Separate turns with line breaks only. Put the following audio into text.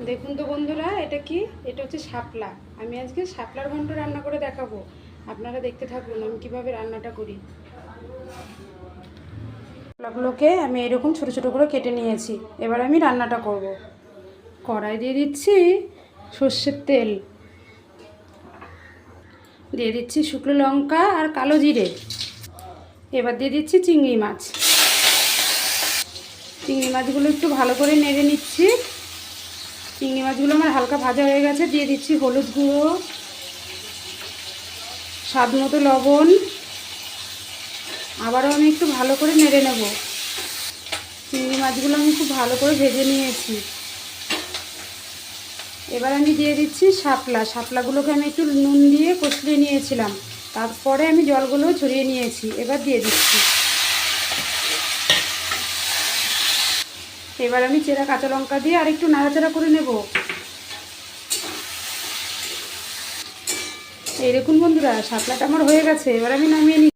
দেখুন তো বন্ধুরা, এটা কি? এটা হচ্ছে শাপলা। আমি আজকে শাপলার ঘন্ট রান্না করে দেখাবো। আপনারা দেখতে থাকুন আমি কীভাবে রান্নাটা করি। শাপলাগুলোকে আমি এরকম ছোট ছোট করে কেটে নিয়েছি। এবার আমি রান্নাটা করব। কড়াই দিয়ে দিচ্ছি সর্ষের তেল। দিয়ে দিচ্ছি শুকনো লঙ্কা আর কালো জিরে। এবার দিয়ে দিচ্ছি চিংড়ি মাছ। চিংড়ি মাছগুলো একটু ভালো করে নেড়ে নিচ্ছি। চিংড়ি মাছগুলো আমার হালকা ভাজা হয়ে গেছে, দিয়ে দিচ্ছি হলুদ গুঁড়ো, স্বাদ মতো লবণ। আবারও আমি একটু ভালো করে নেড়ে নেব। চিংড়ি মাছগুলো আমি খুব ভালো করে ভেজে নিয়েছি। এবার আমি দিয়ে দিচ্ছি শাপলা। শাপলাগুলোকে আমি একটু নুন দিয়ে কষলিয়ে নিয়েছিলাম। তারপরে আমি জলগুলো ছড়িয়ে নিয়েছি। এবার দিয়ে দিচ্ছি। এবার আমি চেরা কাঁচা লঙ্কা দিয়ে আর একটু নাড়াচাড়া করে নেব। এই দেখুন বন্ধুরা শাপলাটা আমার হয়ে গেছে, এবার আমি নামিয়ে নিচ্ছি।